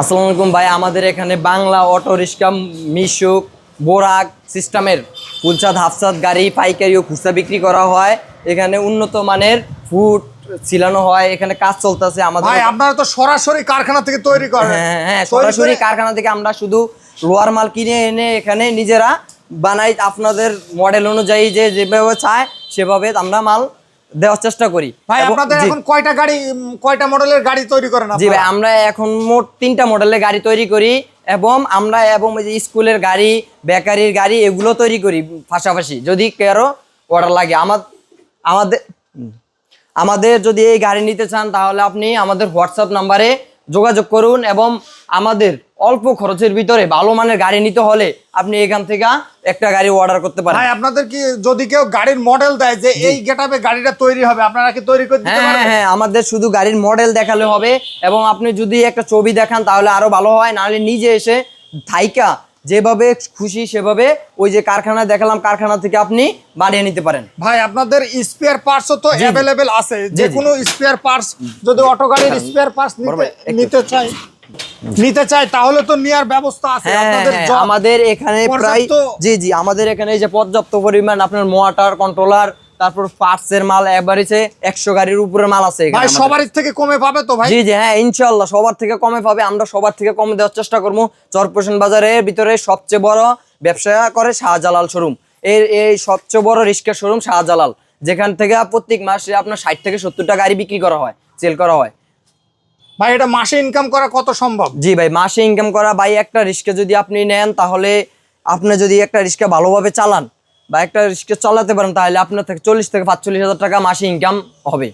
আসসালামু আলাইকুম ভাই আমাদের এখানে বাংলা অটো রিক্সা মিশুক বোরাক সিস্টেমের ফুলচাঁদ হাফসাদ গাড়ি পাইকারি ও খুচরা বিক্রি করা হয়। এখানে উন্নত মানের ফুড ছিলানো হয় এখানে কাজ চলতেছে আমাদের। ভাই আপনারা তো সরাসরি কারখানা থেকে তৈরি করেন। হ্যাঁ হ্যাঁ তৈরি সরাসরি কারখানা থেকে আমরা শুধু লোয়ার মাল কিনে এনে এখানে নিজেরা বানাই আপনাদের মডেল অনুযায়ী যে যেভাবে চায় সেভাবে আমরা মাল দেওয়ার চেষ্টা করি। ভাই আপনাদের এখন কয়টা গাড়ি কয়টা মডেলের গাড়ি তৈরি করেন জি ভাই আমরা এখন মোট তিনটা মডেলের গাড়ি তৈরি করি এবং আমরা এবং ওই যে স্কুলের গাড়ি বেকারির গাড়ি এগুলো তৈরি করি পাশাপাশি যদি কারও অর্ডার লাগে। আমার আমাদের আমাদের যদি এই গাড়ি নিতে চান তাহলে আপনি আমাদের হোয়াটসঅ্যাপ নাম্বারে যোগাযোগ করুন এবং আমাদের অল্প খরচের ভিতরে ভালো মানের গাড়ি নিতে হলে আপনি এখান থেকে একটা গাড়ি অর্ডার করতে পারেন। ভাই আপনাদের কি যদি কেউ গাড়ির মডেল দেয় যে এই গেটআপে গাড়িটা তৈরি হবে আপনারা কি তৈরি করতে হ্যাঁ হ্যাঁ পারবেন? হ্যাঁ আমাদের শুধু গাড়ির মডেল দেখালে হবে এবং আপনি যদি একটা ছবি দেখান তাহলে আরও ভালো হয় নাহলে নিজে এসে থাইকা যেভাবে খুশি সেভাবে ওই যে কারখানায় দেখালাম কারখানা থেকে আপনি বানিয়ে নিতে পারেন। ভাই আপনাদের স্পেয়ার পার্টসও তো অ্যাভেলেবেল আছে। যে কোনো স্পেয়ার পার্টস যদি অটো গাড়ির স্পেয়ার পার্টস বড় নিতে নিতে চাই নিতে চাই তাহলে তো নেওয়ার ব্যবস্থা আছে হ্যাঁ হ্যাঁ, আমাদের এখানে প্রায় জি জি আমাদের এখানে এই যে পর্যাপ্ত পরিমাণ আপনার মোটর কন্ট্রোলার তারপর পার্টস এর মাল এবারেছে একশো গাড়ির উপরে মাল আছে ভাই। সবারই থেকে কমে পাবে তো ভাই? জি জি হ্যাঁ ইনশাল্লাহ সবার থেকে কমে পাবে আমরা সবার থেকে কমে দেওয়ার চেষ্টা করব। চরপোষণ বাজারের ভিতরে সবচেয়ে বড় ব্যবসা করে শাহজালাল শোরুম। এর এই সবচেয়ে বড় রিক্সা শোরুম শাহজালাল যেখান থেকে প্রত্যেক মাসে আপনার ষাট থেকে সত্তরটা গাড়ি বিক্রি করা হয় সেল করা হয়। ভাই এটা মাসে ইনকাম করা কত সম্ভব? জি ভাই মাসে ইনকাম করা ভাই একটা রিক্সা যদি আপনি নেন তাহলে আপনি যদি একটা রিক্সা ভালোভাবে চালান বা একটা চালাতে পারেন, তাহলে আপনার থেকে চল্লিশ থেকে পাঁচচল্লিশ হাজার টাকা মাসে ইনকাম হবে।